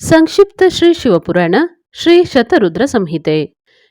ಸಂಕ್ಷಿಪ್ತ ಶ್ರೀ ಶಿವಪುರಾಣ, ಶ್ರೀ ಶತರುದ್ರ ಸಂಹಿತೆ.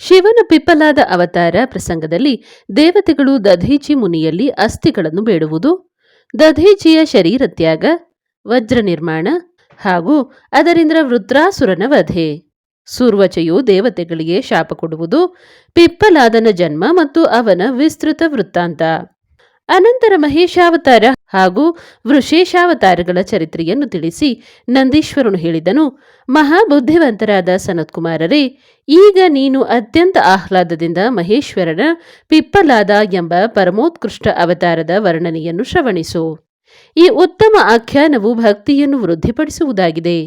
ಶಿವನ ಪಿಪ್ಪಲಾದ ಅವತಾರ ಪ್ರಸಂಗದಲ್ಲಿ ದೇವತೆಗಳು ದಧೀಚಿ ಮುನಿಯಲ್ಲಿ ಅಸ್ಥಿಗಳನ್ನು ಬೇಡುವುದು, ದಧೀಚಿಯ ಶರೀರ ತ್ಯಾಗ, ವಜ್ರ ನಿರ್ಮಾಣ ಹಾಗೂ ಅದರಿಂದ ವೃದ್ರಾಸುರನ ವಧೆ. ಸೂರ್ವಚೆಯು ದೇವತೆಗಳಿಗೆ ಶಾಪ ಕೊಡುವುದು, ಪಿಪ್ಪಲಾದನ ಜನ್ಮ ಮತ್ತು ಅವನ ವಿಸ್ತೃತ ವೃತ್ತಾಂತ. ಅನಂತರ ಮಹೇಶಾವತಾರ ಹಾಗೂ ವೃಷೇಶಾವತಾರಗಳ ಚರಿತ್ರೆಯನ್ನು ತಿಳಿಸಿ ನಂದೀಶ್ವರನು ಹೇಳಿದನು, ಮಹಾಬುದ್ಧಿವಂತರಾದ ಸನತ್ಕುಮಾರರೇ, ಈಗ ನೀನು ಅತ್ಯಂತ ಆಹ್ಲಾದದಿಂದ ಮಹೇಶ್ವರನ ಪಿಪ್ಪಲಾದ ಎಂಬ ಪರಮೋತ್ಕೃಷ್ಟ ಅವತಾರದ ವರ್ಣನೆಯನ್ನು ಶ್ರವಣಿಸು. ಈ ಉತ್ತಮ ಆಖ್ಯಾನವು ಭಕ್ತಿಯನ್ನು ವೃದ್ಧಿಪಡಿಸುವುದಾಗಿದೆ.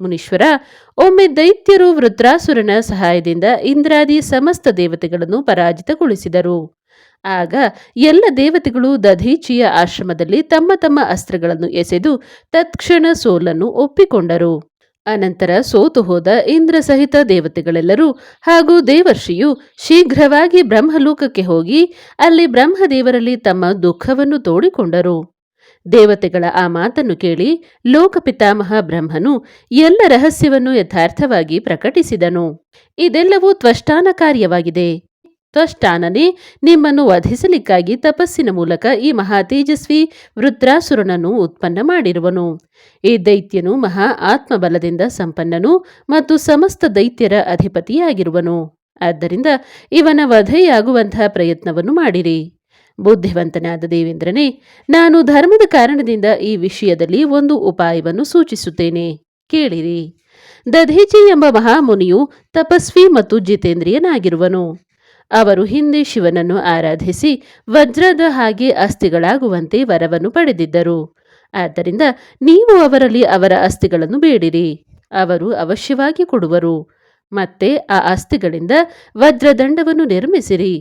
ಮುನೀಶ್ವರ, ಒಮ್ಮೆ ದೈತ್ಯರು ವೃತ್ರಾಸುರನ ಸಹಾಯದಿಂದ ಇಂದ್ರಾದಿ ಸಮಸ್ತ ದೇವತೆಗಳನ್ನು ಪರಾಜಿತಗೊಳಿಸಿದರು. ಆಗ ಎಲ್ಲ ದೇವತೆಗಳು ದಧೀಚಿಯ ಆಶ್ರಮದಲ್ಲಿ ತಮ್ಮ ತಮ್ಮ ಅಸ್ತ್ರಗಳನ್ನು ಎಸೆದು ತತ್ಕ್ಷಣ ಸೋಲನ್ನು ಒಪ್ಪಿಕೊಂಡರು. ಅನಂತರ ಸೋತು ಹೋದ ಇಂದ್ರ ಸಹಿತ ದೇವತೆಗಳೆಲ್ಲರೂ ಹಾಗೂ ದೇವರ್ಷಿಯು ಶೀಘ್ರವಾಗಿ ಬ್ರಹ್ಮಲೋಕಕ್ಕೆ ಹೋಗಿ ಅಲ್ಲಿ ಬ್ರಹ್ಮದೇವರಲ್ಲಿ ತಮ್ಮ ದುಃಖವನ್ನು ತೋಡಿಕೊಂಡರು. ದೇವತೆಗಳ ಆ ಮಾತನ್ನು ಕೇಳಿ ಲೋಕಪಿತಾಮಹ ಬ್ರಹ್ಮನು ಎಲ್ಲ ರಹಸ್ಯವನ್ನು ಯಥಾರ್ಥವಾಗಿ ಪ್ರಕಟಿಸಿದನು. ಇದೆಲ್ಲವೂ ತ್ವಷ್ಟಾನ ಕಾರ್ಯವಾಗಿದೆ. ತ್ವಷ್ಟಾನನೇ ನಿಮ್ಮನ್ನು ವಧಿಸಲಿಕ್ಕಾಗಿ ತಪಸ್ಸಿನ ಮೂಲಕ ಈ ಮಹಾ ತೇಜಸ್ವಿ ವೃದ್ರಾಸುರನನ್ನು ಉತ್ಪನ್ನ ಮಾಡಿರುವನು. ಈ ದೈತ್ಯನು ಮಹಾ ಆತ್ಮಬಲದಿಂದ ಸಂಪನ್ನನು ಮತ್ತು ಸಮಸ್ತ ದೈತ್ಯರ ಅಧಿಪತಿಯಾಗಿರುವನು. ಆದ್ದರಿಂದ ಇವನ ವಧೆಯಾಗುವಂತಹ ಪ್ರಯತ್ನವನ್ನು ಮಾಡಿರಿ. ಬುದ್ಧಿವಂತನಾದ ದೇವೇಂದ್ರನೇ, ನಾನು ಧರ್ಮದ ಕಾರಣದಿಂದ ಈ ವಿಷಯದಲ್ಲಿ ಒಂದು ಉಪಾಯವನ್ನು ಸೂಚಿಸುತ್ತೇನೆ. ಕೇಳಿರಿ. ದಧೀಚಿ ಎಂಬ ಮಹಾಮುನಿಯು ತಪಸ್ವಿ ಮತ್ತು ಜಿತೇಂದ್ರಿಯನಾಗಿರುವನು. ಅವರು ಹಿಂದೆ ಶಿವನನ್ನು ಆರಾಧಿಸಿ ವಜ್ರದ ಹಾಗೆ ಅಸ್ಥಿಗಳಾಗುವಂತೆ ವರವನ್ನು ಪಡೆದಿದ್ದರು. ಆದ್ದರಿಂದ ನೀವು ಅವರಲ್ಲಿ ಅವರ ಅಸ್ಥಿಗಳನ್ನು ಬೇಡಿರಿ, ಅವರು ಅವಶ್ಯವಾಗಿ ಕೊಡುವರು. ಮತ್ತೆ ಆ ಅಸ್ಥಿಗಳಿಂದ ವಜ್ರದಂಡವನ್ನು ನಿರ್ಮಿಸಿರಿ.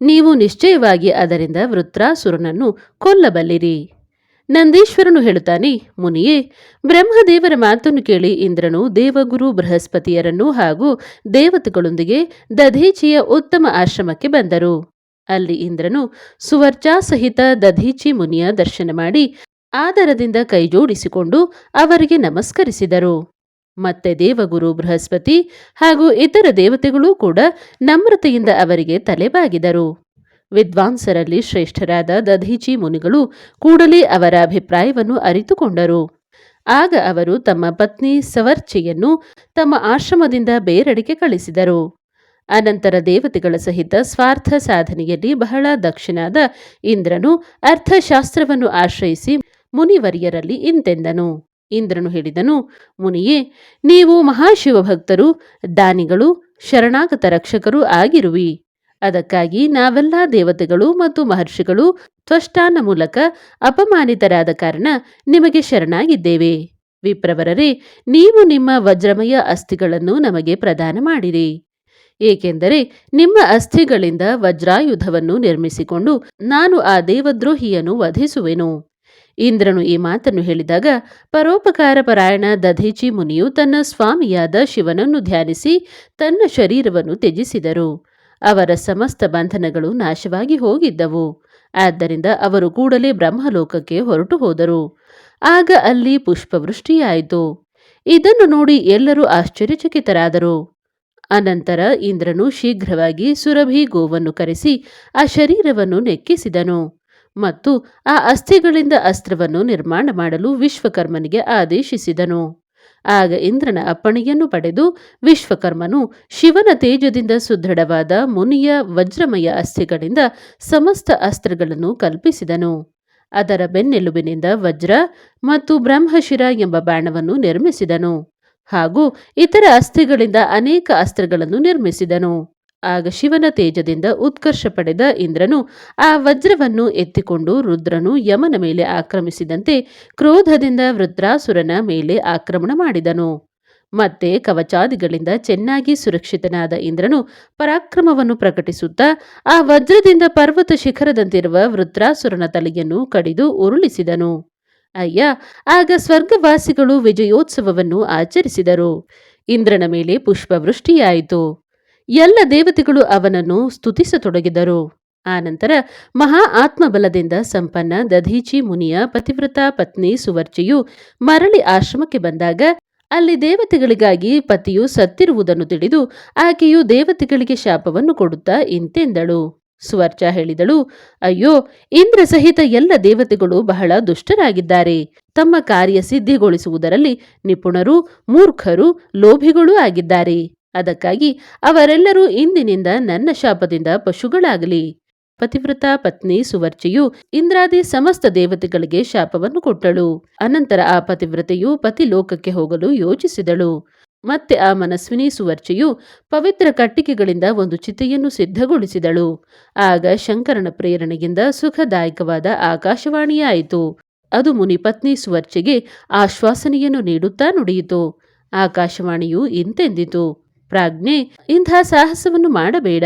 ನೀವು ನಿಶ್ಚಯವಾಗಿ ಅದರಿಂದ ವೃತ್ರಾಸುರನನ್ನು ಕೊಲ್ಲಬಲ್ಲಿರಿ. ನಂದೀಶ್ವರನು ಹೇಳುತ್ತಾನೆ, ಮುನಿಯೇ, ಬ್ರಹ್ಮದೇವರ ಮಾತನ್ನು ಕೇಳಿ ಇಂದ್ರನು ದೇವಗುರು ಬೃಹಸ್ಪತಿಯರನ್ನು ಹಾಗೂ ದೇವತೆಗಳೊಂದಿಗೆ ದಧೀಚಿಯ ಉತ್ತಮ ಆಶ್ರಮಕ್ಕೆ ಬಂದರು. ಅಲ್ಲಿ ಇಂದ್ರನು ಸುವರ್ಜಾ ಸಹಿತ ದಧೀಚಿ ಮುನಿಯ ದರ್ಶನ ಮಾಡಿ ಆದರದಿಂದ ಕೈಜೋಡಿಸಿಕೊಂಡು ಅವರಿಗೆ ನಮಸ್ಕರಿಸಿದರು. ಮತ್ತೆ ದೇವಗುರು ಬೃಹಸ್ಪತಿ ಹಾಗೂ ಇತರ ದೇವತೆಗಳೂ ಕೂಡ ನಮ್ರತೆಯಿಂದ ಅವರಿಗೆ ತಲೆಬಾಗಿದರು. ವಿದ್ವಾಂಸರಲ್ಲಿ ಶ್ರೇಷ್ಠರಾದ ದಧೀಚಿ ಮುನಿಗಳು ಕೂಡಲೇ ಅವರ ಅಭಿಪ್ರಾಯವನ್ನು ಅರಿತುಕೊಂಡರು. ಆಗ ಅವರು ತಮ್ಮ ಪತ್ನಿ ಸವರ್ಚಿಯನ್ನು ತಮ್ಮ ಆಶ್ರಮದಿಂದ ಬೇರೆಡೆಗೆ ಕಳಿಸಿದರು. ಅನಂತರ ದೇವತೆಗಳ ಸಹಿತ ಸ್ವಾರ್ಥ ಸಾಧನೆಯಲ್ಲಿ ಬಹಳ ದಕ್ಷನಾದ ಇಂದ್ರನು ಅರ್ಥಶಾಸ್ತ್ರವನ್ನು ಆಶ್ರಯಿಸಿ ಮುನಿವರಿಯರಲ್ಲಿ ಇಂತೆಂದನು. ಇಂದ್ರನು ಹೇಳಿದನು, ಮುನಿಯೇ, ನೀವು ಮಹಾಶಿವಭಕ್ತರು, ದಾನಿಗಳು, ಶರಣಾಗತ ರಕ್ಷಕರು ಆಗಿರುವಿ. ಅದಕ್ಕಾಗಿ ನಾವೆಲ್ಲ ದೇವತೆಗಳು ಮತ್ತು ಮಹರ್ಷಿಗಳು ತ್ವಷ್ಟಾನ ಮೂಲಕ ಅಪಮಾನಿತರಾದ ಕಾರಣ ನಿಮಗೆ ಶರಣಾಗಿದ್ದೇವೆ. ವಿಪ್ರವರರೇ, ನೀವು ನಿಮ್ಮ ವಜ್ರಮಯ ಅಸ್ಥಿಗಳನ್ನು ನಮಗೆ ಪ್ರದಾನ ಮಾಡಿರಿ. ಏಕೆಂದರೆ ನಿಮ್ಮ ಅಸ್ಥಿಗಳಿಂದ ವಜ್ರಾಯುಧವನ್ನು ನಿರ್ಮಿಸಿಕೊಂಡು ನಾನು ಆ ದೇವದ್ರೋಹಿಯನ್ನು ವಧಿಸುವೆನು. ಇಂದ್ರನು ಈ ಮಾತನ್ನು ಹೇಳಿದಾಗ ಪರೋಪಕಾರ ಪರಾಯಣ ದಧೀಚಿ ಮುನಿಯು ತನ್ನ ಸ್ವಾಮಿಯಾದ ಶಿವನನ್ನು ಧ್ಯಾನಿಸಿ ತನ್ನ ಶರೀರವನ್ನು ತ್ಯಜಿಸಿದರು. ಅವರ ಸಮಸ್ತ ಬಂಧನಗಳು ನಾಶವಾಗಿ ಹೋಗಿದ್ದವು. ಆದ್ದರಿಂದ ಅವರು ಕೂಡಲೇ ಬ್ರಹ್ಮಲೋಕಕ್ಕೆ ಹೊರಟು ಹೋದರು. ಆಗ ಅಲ್ಲಿ ಪುಷ್ಪವೃಷ್ಟಿಯಾಯಿತು. ಇದನ್ನು ನೋಡಿ ಎಲ್ಲರೂ ಆಶ್ಚರ್ಯಚಕಿತರಾದರು. ಅನಂತರ ಇಂದ್ರನು ಶೀಘ್ರವಾಗಿ ಸುರಭಿ ಗೋವನ್ನು ಕರೆಸಿ ಆ ಶರೀರವನ್ನು ನೆಕ್ಕಿಸಿದನು ಮತ್ತು ಆ ಅಸ್ಥಿಗಳಿಂದ ಅಸ್ತ್ರವನ್ನು ನಿರ್ಮಾಣ ಮಾಡಲು ವಿಶ್ವಕರ್ಮನಿಗೆ ಆದೇಶಿಸಿದನು. ಆಗ ಇಂದ್ರನ ಅಪ್ಪಣೆಯನ್ನು ಪಡೆದು ವಿಶ್ವಕರ್ಮನು ಶಿವನ ತೇಜದಿಂದ ಸುದೃಢವಾದ ಮುನಿಯ ವಜ್ರಮಯ ಅಸ್ಥಿಗಳಿಂದ ಸಮಸ್ತ ಅಸ್ತ್ರಗಳನ್ನು ಕಲ್ಪಿಸಿದನು. ಅದರ ಬೆನ್ನೆಲುಬಿನಿಂದ ವಜ್ರ ಮತ್ತು ಬ್ರಹ್ಮಶಿರ ಎಂಬ ಬಾಣವನ್ನು ನಿರ್ಮಿಸಿದನು ಹಾಗೂ ಇತರ ಅಸ್ಥಿಗಳಿಂದ ಅನೇಕ ಅಸ್ತ್ರಗಳನ್ನು ನಿರ್ಮಿಸಿದನು. ಆಗ ಶಿವನ ತೇಜದಿಂದ ಉತ್ಕರ್ಷ ಪಡೆದ ಇಂದ್ರನು ಆ ವಜ್ರವನ್ನು ಎತ್ತಿಕೊಂಡು ರುದ್ರನು ಯಮನ ಮೇಲೆ ಆಕ್ರಮಿಸಿದಂತೆ ಕ್ರೋಧದಿಂದ ವೃದ್ರಾಸುರನ ಮೇಲೆ ಆಕ್ರಮಣ ಮಾಡಿದನು. ಮತ್ತೆ ಕವಚಾದಿಗಳಿಂದ ಚೆನ್ನಾಗಿ ಸುರಕ್ಷಿತನಾದ ಇಂದ್ರನು ಪರಾಕ್ರಮವನ್ನು ಪ್ರಕಟಿಸುತ್ತಾ ಆ ವಜ್ರದಿಂದ ಪರ್ವತ ಶಿಖರದಂತಿರುವ ವೃದ್ರಾಸುರನ ತಲೆಯನ್ನು ಕಡಿದು ಉರುಳಿಸಿದನು. ಅಯ್ಯ, ಆಗ ಸ್ವರ್ಗವಾಸಿಗಳು ವಿಜಯೋತ್ಸವವನ್ನು ಆಚರಿಸಿದರು. ಇಂದ್ರನ ಮೇಲೆ ಪುಷ್ಪವೃಷ್ಟಿಯಾಯಿತು. ಎಲ್ಲ ದೇವತೆಗಳು ಅವನನ್ನು ಸ್ತುತಿಸತೊಡಗಿದರು. ಆನಂತರ ಮಹಾ ಆತ್ಮಬಲದಿಂದ ಸಂಪನ್ನ ದಧೀಚಿ ಮುನಿಯ ಪತಿವ್ರತ ಪತ್ನಿ ಸುವರ್ಚಿಯು ಮರಳಿ ಆಶ್ರಮಕ್ಕೆ ಬಂದಾಗ ಅಲ್ಲಿ ದೇವತೆಗಳಿಗಾಗಿ ಪತಿಯು ಸತ್ತಿರುವುದನ್ನು ತಿಳಿದು ಆಕೆಯು ದೇವತೆಗಳಿಗೆ ಶಾಪವನ್ನು ಕೊಡುತ್ತಾ ಇಂತೆಂದಳು. ಸುವರ್ಚ ಹೇಳಿದಳು, ಅಯ್ಯೋ, ಇಂದ್ರ ಸಹಿತ ಎಲ್ಲ ದೇವತೆಗಳು ಬಹಳ ದುಷ್ಟರಾಗಿದ್ದಾರೆ. ತಮ್ಮ ಕಾರ್ಯ ಸಿದ್ಧಿಗೊಳಿಸುವುದರಲ್ಲಿ ನಿಪುಣರು, ಮೂರ್ಖರು, ಲೋಭಿಗಳೂ ಆಗಿದ್ದಾರೆ. ಅದಕ್ಕಾಗಿ ಅವರೆಲ್ಲರೂ ಇಂದಿನಿಂದ ನನ್ನ ಶಾಪದಿಂದ ಪಶುಗಳಾಗಲಿ. ಪತಿವ್ರತ ಪತ್ನಿ ಸುವರ್ಚೆಯು ಇಂದ್ರಾದಿ ಸಮಸ್ತ ದೇವತೆಗಳಿಗೆ ಶಾಪವನ್ನು ಕೊಟ್ಟಳು. ಅನಂತರ ಆ ಪತಿವ್ರತೆಯು ಪತಿ ಲೋಕಕ್ಕೆ ಹೋಗಲು ಯೋಚಿಸಿದಳು. ಮತ್ತೆ ಆ ಮನಸ್ವಿನಿ ಸುವರ್ಚೆಯು ಪವಿತ್ರ ಕಟ್ಟಿಗೆಗಳಿಂದ ಒಂದು ಚಿತೆಯನ್ನು ಸಿದ್ಧಗೊಳಿಸಿದಳು. ಆಗ ಶಂಕರನ ಪ್ರೇರಣೆಯಿಂದ ಸುಖದಾಯಕವಾದ ಆಕಾಶವಾಣಿಯಾಯಿತು. ಅದು ಮುನಿಪತ್ನಿ ಸುವರ್ಚೆಗೆ ಆಶ್ವಾಸನೆಯನ್ನು ನೀಡುತ್ತಾ ನುಡಿಯಿತು. ಆಕಾಶವಾಣಿಯು ಇಂತೆಂದಿತು. ಪ್ರಾಜ್ಞೆ, ಇಂಥ ಸಾಹಸವನ್ನು ಮಾಡಬೇಡ.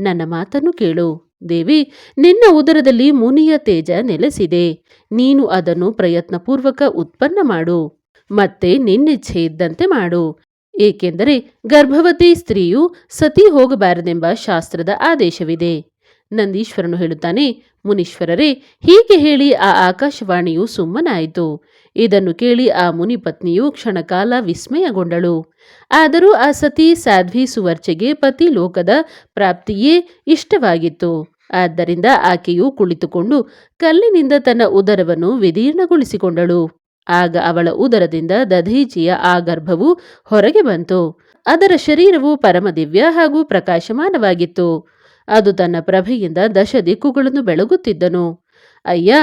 ನನ್ನ ಮಾತನ್ನು ಕೇಳು. ದೇವಿ, ನಿನ್ನ ಉದರದಲ್ಲಿ ಮುನಿಯ ತೇಜ ನೆಲೆಸಿದೆ. ನೀನು ಅದನ್ನು ಪ್ರಯತ್ನಪೂರ್ವಕ ಉತ್ಪನ್ನ ಮಾಡು. ಮತ್ತೆ ನಿನ್ನಿಚ್ಛೆ ಇದ್ದಂತೆ ಮಾಡು. ಏಕೆಂದರೆ ಗರ್ಭವತಿ ಸ್ತ್ರೀಯು ಸತಿ ಹೋಗಬಾರದೆಂಬ ಶಾಸ್ತ್ರದ ಆದೇಶವಿದೆ. ನಂದೀಶ್ವರನು ಹೇಳುತ್ತಾನೆ, ಮುನೀಶ್ವರರೇ, ಹೀಗೆ ಹೇಳಿ ಆ ಆಕಾಶವಾಣಿಯು ಸುಮ್ಮನಾಯಿತು. ಇದನ್ನು ಕೇಳಿ ಆ ಮುನಿಪತ್ನಿಯು ಕ್ಷಣಕಾಲ ವಿಸ್ಮಯಗೊಂಡಳು. ಆದರೂ ಆ ಸತಿ ಸಾಧ್ವಿ ಸುವರ್ಚೆಗೆ ಪತಿ ಲೋಕದ ಪ್ರಾಪ್ತಿಯೇ ಇಷ್ಟವಾಗಿತ್ತು. ಆದ್ದರಿಂದ ಆಕೆಯು ಕುಳಿತುಕೊಂಡು ಕಲ್ಲಿನಿಂದ ತನ್ನ ಉದರವನ್ನು ವಿದೀರ್ಣಗೊಳಿಸಿಕೊಂಡಳು. ಆಗ ಅವಳ ಉದರದಿಂದ ದಧೀಚಿಯ ಆ ಗರ್ಭವು ಹೊರಗೆ ಬಂತು. ಅದರ ಶರೀರವು ಪರಮದಿವ್ಯ ಹಾಗೂ ಪ್ರಕಾಶಮಾನವಾಗಿತ್ತು. ಅದು ತನ್ನ ಪ್ರಭೆಯಿಂದ ದಶ ದಿಕ್ಕುಗಳನ್ನು ಬೆಳಗುತ್ತಿದ್ದನು. ಅಯ್ಯ,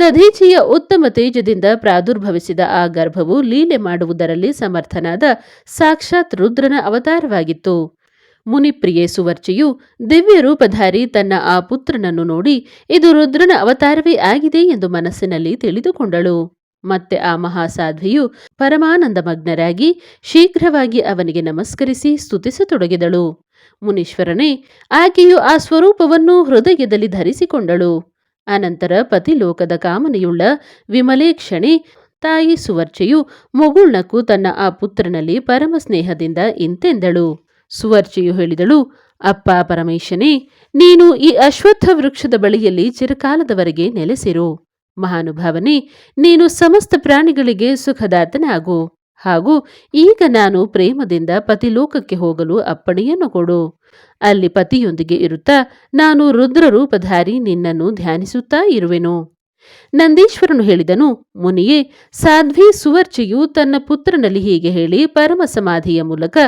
ದಧೀಚಿಯ ಉತ್ತಮ ತೇಜದಿಂದ ಪ್ರಾದುರ್ಭವಿಸಿದ ಆ ಗರ್ಭವು ಲೀಲೆ ಮಾಡುವುದರಲ್ಲಿ ಸಮರ್ಥನಾದ ಸಾಕ್ಷಾತ್ ರುದ್ರನ ಅವತಾರವಾಗಿತ್ತು. ಮುನಿಪ್ರಿಯೆ ಸುವರ್ಚಿಯು ದಿವ್ಯ ರೂಪಧಾರಿ ತನ್ನ ಆ ಪುತ್ರನನ್ನು ನೋಡಿ, ಇದು ರುದ್ರನ ಅವತಾರವೇ ಆಗಿದೆ ಎಂದು ಮನಸ್ಸಿನಲ್ಲಿ ತಿಳಿದುಕೊಂಡಳು. ಮತ್ತೆ ಆ ಮಹಾಸಾಧ್ವಿಯು ಪರಮಾನಂದಮಗ್ನರಾಗಿ ಶೀಘ್ರವಾಗಿ ಅವನಿಗೆ ನಮಸ್ಕರಿಸಿ ಸ್ತುತಿಸತೊಡಗಿದಳು. ಮುನೀಶ್ವರನೇ, ಆಕೆಯು ಆ ಸ್ವರೂಪವನ್ನು ಹೃದಯದಲ್ಲಿ ಧರಿಸಿಕೊಂಡಳು. ಅನಂತರ ಪತಿಲೋಕದ ಕಾಮನೆಯುಳ್ಳ ವಿಮಲೇಕ್ಷಣೆ ತಾಯಿ ಸುವರ್ಚೆಯು ಮುಗುಳ್ನಕ್ಕೂ ತನ್ನ ಆ ಪುತ್ರನಲ್ಲಿ ಪರಮ ಸ್ನೇಹದಿಂದ ಇಂತೆಂದಳು. ಸುವರ್ಚೆಯು ಹೇಳಿದಳು, ಅಪ್ಪ ಪರಮೇಶನೇ, ನೀನು ಈ ಅಶ್ವತ್ಥ ವೃಕ್ಷದ ಬಳಿಯಲ್ಲಿ ಚಿರಕಾಲದವರೆಗೆ ನೆಲೆಸಿರು. ಮಹಾನುಭಾವನೇ, ನೀನು ಸಮಸ್ತ ಪ್ರಾಣಿಗಳಿಗೆ ಸುಖದಾತನಾಗು. ಹಾಗೂ ಈಗ ನಾನು ಪ್ರೇಮದಿಂದ ಪತಿಲೋಕಕ್ಕೆ ಹೋಗಲು ಅಪ್ಪಣೆಯನ್ನು ಕೊಡು. ಅಲ್ಲಿ ಪತಿಯೊಂದಿಗೆ ಇರುತ್ತಾ ನಾನು ರುದ್ರ ರೂಪಧಾರಿ ನಿನ್ನನ್ನು ಧ್ಯಾನಿಸುತ್ತಾ ಇರುವೆನು. ನಂದೀಶ್ವರನು ಹೇಳಿದನು, ಮುನಿಯೇ, ಸಾಧ್ವಿ ಸುವರ್ಚಿಯು ತನ್ನ ಪುತ್ರನಲ್ಲಿ ಹೀಗೆ ಹೇಳಿ ಪರಮ ಸಮಾಧಿಯ ಮೂಲಕ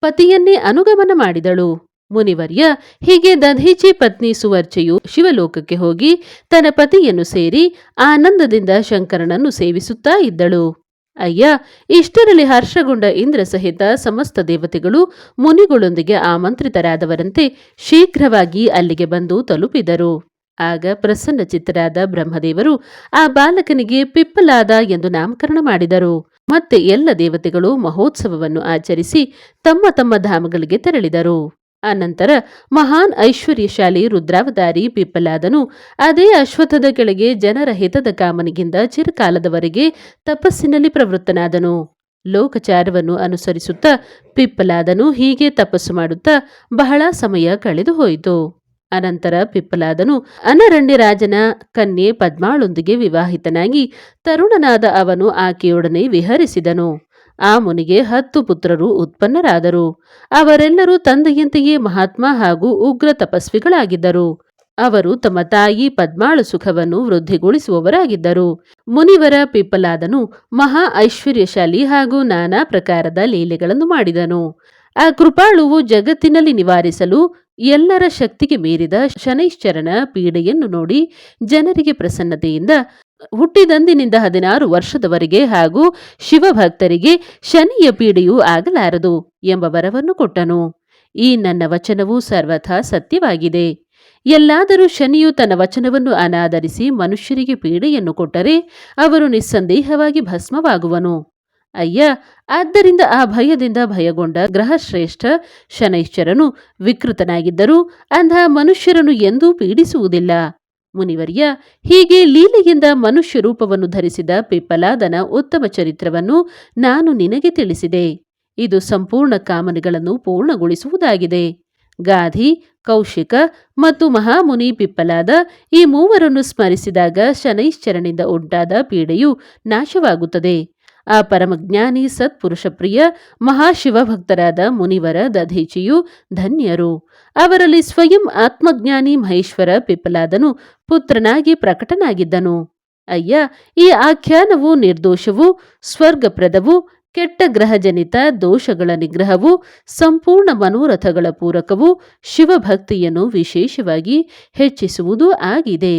ಪತಿಯನ್ನೇ ಅನುಗಮನ ಮಾಡಿದಳು. ಮುನಿವರ್ಯ, ಹೀಗೆ ದಧೀಚಿ ಪತ್ನಿ ಸುವರ್ಚೆಯು ಶಿವಲೋಕಕ್ಕೆ ಹೋಗಿ ತನ್ನ ಪತಿಯನ್ನು ಸೇರಿ ಆನಂದದಿಂದ ಶಂಕರನನ್ನು ಸೇವಿಸುತ್ತಾ ಇದ್ದಳು. ಅಯ್ಯ, ಇಷ್ಟರಲ್ಲಿ ಹರ್ಷಗೊಂಡ ಇಂದ್ರ ಸಹಿತ ಸಮಸ್ತ ದೇವತೆಗಳು ಮುನಿಗಳೊಂದಿಗೆ ಆಮಂತ್ರಿತರಾದವರಂತೆ ಶೀಘ್ರವಾಗಿ ಅಲ್ಲಿಗೆ ಬಂದು ತಲುಪಿದರು. ಆಗ ಪ್ರಸನ್ನ ಚಿತ್ತರಾದ ಬ್ರಹ್ಮದೇವರು ಆ ಬಾಲಕನಿಗೆ ಪಿಪ್ಪಲಾದ ಎಂದು ನಾಮಕರಣ ಮಾಡಿದರು. ಮತ್ತೆ ಎಲ್ಲ ದೇವತೆಗಳು ಮಹೋತ್ಸವವನ್ನು ಆಚರಿಸಿ ತಮ್ಮ ತಮ್ಮ ಧಾಮಗಳಿಗೆ ತೆರಳಿದರು. ಅನಂತರ ಮಹಾನ್ ಐಶ್ವರ್ಯಶಾಲಿ ರುದ್ರಾವತಾರಿ ಪಿಪ್ಪಲಾದನು ಅದೇ ಅಶ್ವತ್ಥದ ಕೆಳಗೆ ಜನರ ಹಿತದ ಕಾಮನಿಗಿಂದ ಚಿರಕಾಲದವರೆಗೆ ತಪಸ್ಸಿನಲ್ಲಿ ಪ್ರವೃತ್ತನಾದನು. ಲೋಕಚಾರವನ್ನು ಅನುಸರಿಸುತ್ತಾ ಪಿಪ್ಪಲಾದನು ಹೀಗೆ ತಪಸ್ಸು ಮಾಡುತ್ತಾ ಬಹಳ ಸಮಯ ಕಳೆದು ಹೋಯಿತು. ಅನಂತರ ಪಿಪ್ಪಲಾದನು ಅನರಣ್ಯ ರಾಜನ ಕನ್ಯೆ ಪದ್ಮಾಳೊಂದಿಗೆ ವಿವಾಹಿತನಾಗಿ ತರುಣನಾದ ಅವನು ಆಕೆಯೊಡನೆ ವಿಹರಿಸಿದನು. ಆ ಮುನಿಗೆ ಹತ್ತು ಪುತ್ರರು ಉತ್ಪನ್ನರಾದರು. ಅವರೆಲ್ಲರೂ ತಂದೆಯಂತೆಯೇ ಮಹಾತ್ಮ ಹಾಗೂ ಉಗ್ರ ತಪಸ್ವಿಗಳಾಗಿದ್ದರು. ಅವರು ತಮ್ಮ ತಾಯಿ ಪದ್ಮಾಳು ಸುಖವನ್ನು ವೃದ್ಧಿಗೊಳಿಸುವವರಾಗಿದ್ದರು. ಮುನಿವರ ಪಿಪ್ಪಲಾದನು ಮಹಾ ಐಶ್ವರ್ಯಶಾಲಿ ಹಾಗೂ ನಾನಾ ಪ್ರಕಾರದ ಲೀಲೆಗಳನ್ನು ಮಾಡಿದನು. ಆ ಕೃಪಾಳುವು ಜಗತ್ತಿನಲ್ಲಿ ನಿವಾರಿಸಲು ಎಲ್ಲರ ಶಕ್ತಿಗೆ ಮೀರಿದ ಶನೈಶ್ಚರಣ ಪೀಡೆಯನ್ನು ನೋಡಿ ಜನರಿಗೆ ಪ್ರಸನ್ನತೆಯಿಂದ ಹುಟ್ಟಿದಂದಿನಿಂದ ಹದಿನಾರು ವರ್ಷದವರೆಗೆ ಹಾಗೂ ಶಿವಭಕ್ತರಿಗೆ ಶನಿಯ ಪೀಡೆಯೂ ಆಗಲಾರದು ಎಂಬ ವರವನ್ನು ಕೊಟ್ಟನು. ಈ ನನ್ನ ವಚನವು ಸರ್ವಥಾ ಸತ್ಯವಾಗಿದೆ. ಎಲ್ಲಾದರೂ ಶನಿಯು ತನ್ನ ವಚನವನ್ನು ಅನಾದರಿಸಿ ಮನುಷ್ಯರಿಗೆ ಪೀಡೆಯನ್ನು ಕೊಟ್ಟರೆ ಅವರು ನಿಸ್ಸಂದೇಹವಾಗಿ ಭಸ್ಮವಾಗುವನು. ಅಯ್ಯ, ಆದ್ದರಿಂದ ಆ ಭಯದಿಂದ ಭಯಗೊಂಡ ಗ್ರಹಶ್ರೇಷ್ಠ ಶನೈಶ್ಚರನು ವಿಕೃತನಾಗಿದ್ದರೂ ಅಂಥ ಮನುಷ್ಯರನ್ನು ಎಂದೂ ಪೀಡಿಸುವುದಿಲ್ಲ. ಮುನಿವರ್ಯ ಹೀಗೆ ಲೀಲೆಯಿಂದ ಮನುಷ್ಯ ರೂಪವನ್ನು ಧರಿಸಿದ ಪಿಪ್ಪಲಾದನ ಉತ್ತಮ ಚರಿತ್ರವನ್ನು ನಾನು ನಿನಗೆ ತಿಳಿಸಿದೆ. ಇದು ಸಂಪೂರ್ಣ ಕಾಮನೆಗಳನ್ನು ಪೂರ್ಣಗೊಳಿಸುವುದಾಗಿದೆ. ಗಾಧಿ, ಕೌಶಿಕ ಮತ್ತು ಮಹಾಮುನಿ ಪಿಪ್ಪಲಾದ ಈ ಮೂವರನ್ನು ಸ್ಮರಿಸಿದಾಗ ಶನೈಶ್ಚರನಿಂದ ಉಂಟಾದ ಪೀಡೆಯು ನಾಶವಾಗುತ್ತದೆ. ಆ ಪರಮಜ್ಞಾನಿ ಸತ್ಪುರುಷ ಪ್ರಿಯ ಮಹಾಶಿವಭಕ್ತರಾದ ಮುನಿವರ ದಧೀಚಿಯು ಧನ್ಯರು. ಅವರಲ್ಲಿ ಸ್ವಯಂ ಆತ್ಮಜ್ಞಾನಿ ಮಹೇಶ್ವರ ಪಿಪ್ಪಲಾದನು ಪುತ್ರನಾಗಿ ಪ್ರಕಟನಾಗಿದ್ದನು. ಅಯ್ಯ, ಈ ಆಖ್ಯಾನವು ನಿರ್ದೋಷವು ಸ್ವರ್ಗಪ್ರದವು ಕೆಟ್ಟ ಗ್ರಹಜನಿತ ದೋಷಗಳ ನಿಗ್ರಹವು ಸಂಪೂರ್ಣ ಮನೋರಥಗಳ ಪೂರಕವು ಶಿವಭಕ್ತಿಯನ್ನು ವಿಶೇಷವಾಗಿ ಹೆಚ್ಚಿಸುವುದೂ ಆಗಿದೆ.